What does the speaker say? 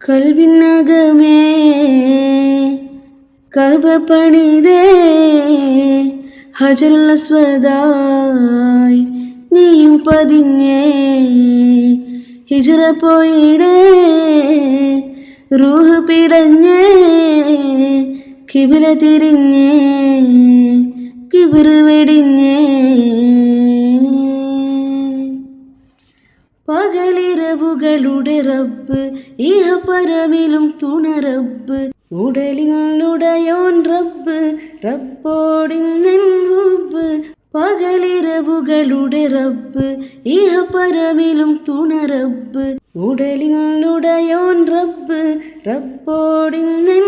കൽവിനകമേ Kalba പണിതേ ഹജറുള്ള സ്വതായി നീയും പതിഞ്ഞേ. ഹിജറ പോയിടേ റൂഹ് പിടഞ്ഞേ കിബില തിരിഞ്ഞേ കിബിറ് വെടിഞ്ഞേ. പകലിരവുകളുടെ റബ്ബ് ഇഹ പരമിലും തുണ റബ്ബ് ഉടലിനുടയോൻ റബ്ബ് റബ്ബോടിന്നെൻ ഹുബ് പകലിരവുകളുടെ റബ്ബ് ഇഹ പരമിലും തുണ റബ്ബ് ഉടലിനുടയോൻ റബ്ബ് റബ്ബോടിന്നെൻ